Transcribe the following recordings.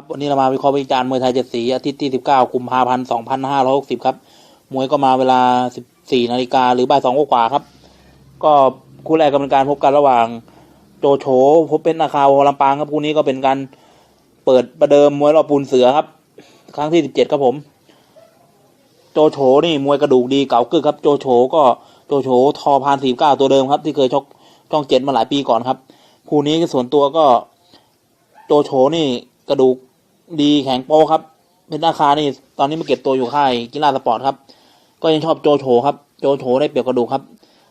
ครับวันนี้เรามาวิเคราะห์วิจารณ์มวยไทยเจ็ดสีอาทิตย์ที่19กุมภาพันธ์2560ครับ มวยก็มาเวลา14นาฬิกาหรือบ่ายสองกว่าครับ ก็คู่แรกก็เป็นการพบกันระหว่างโจโฉพบเป็นนาคาวลำปางครับคู่นี้ก็เป็นการเปิดประเดิมมวยรอบปูนเสือครับ ครั้งที่17ครับผม โจโฉนี่มวยกระดูกดีเก่ากึกครับ โจโฉก็โจโฉทอพานสี่เก้าตัวเดิมครับ ที่เคยชกช่องเจ็ดมาหลายปีก่อนครับ คู่นี้ส่วนตัวก็ โจโฉนี่กระดูก ดีแข็งโปครับเป็นราคานี่ตอนนี้มาเก็บตัวอยู่ค่ายกีฬาสปอร์ตครับ ก็ยังชอบโจโฉครับ โจโฉได้เปรียบกระดูกครับ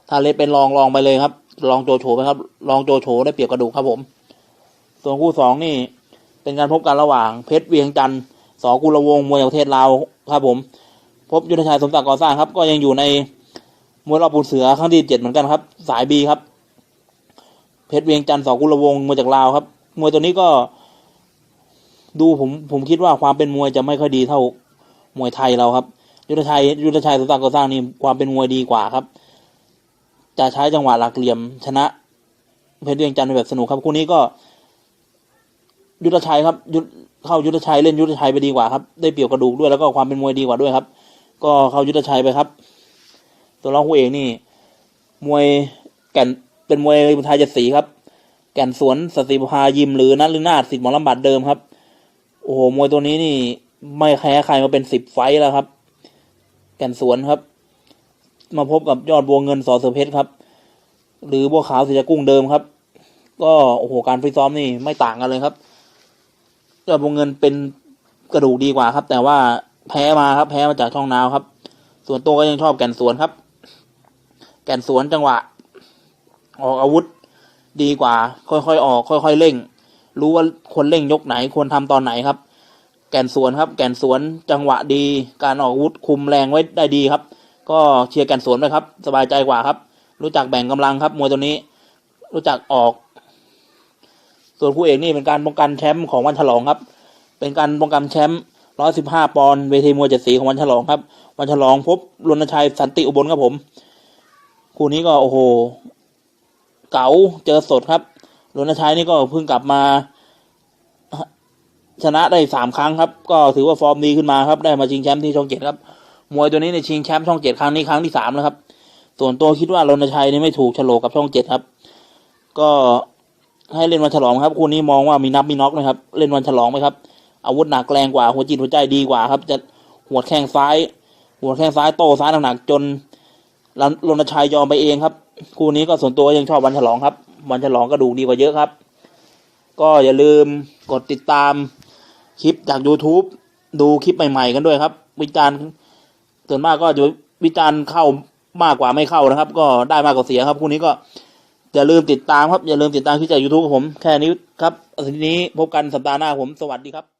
ถ้าเล็กเป็นรองรองไปเลยครับลองโจโฉไปครับลองโจโฉได้เปรียบกระดูกครับผม ส่วนคู่สองนี่ เป็นการพบกันระหว่างเพชรเวียงจันทร์สอกุลวงมวยจากประเทศลาวครับผม พบยุทธชัยสมศักดิ์ก่อสร้างครับ ก็ยังอยู่ในมวยรอบปูนเสือครั้งที่เจ็ดเหมือนกันครับ สายบีครับ เพชรเวียงจันทร์สอกุลวงศ์มาจากลาวครับมวยตัวนี้ก็ ดูผมผมคิดว่าความเป็นมวยจะไม่ค่อยดีเท่ามวยไทยเราครับ ยุทธชัยยุทธชัยสมศักดิ์ก่อสร้างนี่ความเป็นมวยดีกว่าครับ จะใช้จังหวะหลักเหลี่ยมชนะ เพชรเวียงจันทร์แบบสนุกครับคู่นี้ก็ ยุทธชัยครับ ยุทธเข้ายุทธชัยเล่นยุทธชัยไปดีกว่าครับ ได้เปรียบกระดูกด้วยแล้วก็ความเป็นมวยดีกว่าด้วยครับ ก็เข้ายุทธชัยไปครับ ตัวรองคู่เอกนี่ มวยแก่นเป็นมวยไทยเจ็ดสีครับ แก่นสวนสติพายิมหรือนัทลือนาถสิทธิ์หมอลำบัดเดิมครับ โอ้โหมวยตัวนี้นี่ ไม่แพ้ใครมาเป็นสิบไฟแล้วครับ แก่นสวนครับ มาพบกับยอดบัวเงินสอเสือเพชรครับ หรือบัวขาวสีจกุ้งเดิมครับ ก็โอ้โหการฟิตซ้อมนี่ไม่ต่างกันเลยครับยอดบัวเงินเป็นกระดูกดีกว่าครับ แต่ว่าแพ้มาครับ แพ้มาจากช่องนาวครับ ส่วนตัวก็ยังชอบแก่นสวนครับ แก่นสวนจังหวะ ออกอาวุธดีกว่า ค่อยๆออก ค่อยๆเร่ง รู้ว่าคนเร่งยกไหนควรทำตอนไหนครับ แก่นสวนครับ แก่นสวนจังหวะดี การออกอาวุธคุมแรงไว้ได้ดีครับ ก็เชียร์แก่นสวนไปครับ สบายใจกว่าครับ รู้จักแบ่งกำลังครับ มวยตัวนี้ รู้จักออก ส่วนคู่เอกนี่เป็นการป้องกันแชมป์ของวันฉลองครับ เป็นการป้องกันแชมป์ร้อยสิบห้าปอนด์เวทีมวยเจ็ดสีของวันฉลองครับ วันฉลองพบรณชัยสันติอุบลครับผม คู่นี้ก็โอ้โห เก๋าเจอสดครับ รณชัยนี่ก็เพิ่งกลับมา ชนะได้สามครั้งครับ ก็ถือว่าฟอร์มดีขึ้นมาครับ ได้มาชิงแชมป์ที่ช่องเจ็ดครับ มวยตัวนี้ในชิงแชมป์ช่องเจ็ดครั้งนี้ครั้งที่สามแล้วครับ ส่วนตัวคิดว่ารณชัยนี่ไม่ถูกโฉลกกับช่องเจ็ดครับ ก็ให้เล่นวันฉลองครับคู่นี้มองว่ามีนับมีน็อกนะครับ เล่นวันฉลองไหมครับ อาวุธหนักแรงกว่าหัวจิตหัวใจดีกว่าครับ จะหัวแข้งซ้าย หัวแข้งซ้ายโต้ซ้ายหนักๆจนรณชัยยอมไปเองครับ คู่นี้ก็ส่วนตัวยังชอบวันฉลองครับ วันฉลองก็ดูกดีกว่าเยอะครับ ก็อย่าลืมกดติดตามคลิปจาก YouTube ดูคลิปใหม่ ๆ กันด้วยครับ วิจารณ์ส่วนมากก็จะวิจารณ์เข้ามากกว่าไม่เข้านะครับ ก็ได้มากกว่าเสียครับคู่นี้ก็อย่าลืมติดตามครับอย่าลืมติดตามคลิปจาก YouTube ของผมแค่นี้ครับทีนี้พบกันสัปดาห์หน้าผมสวัสดีครับ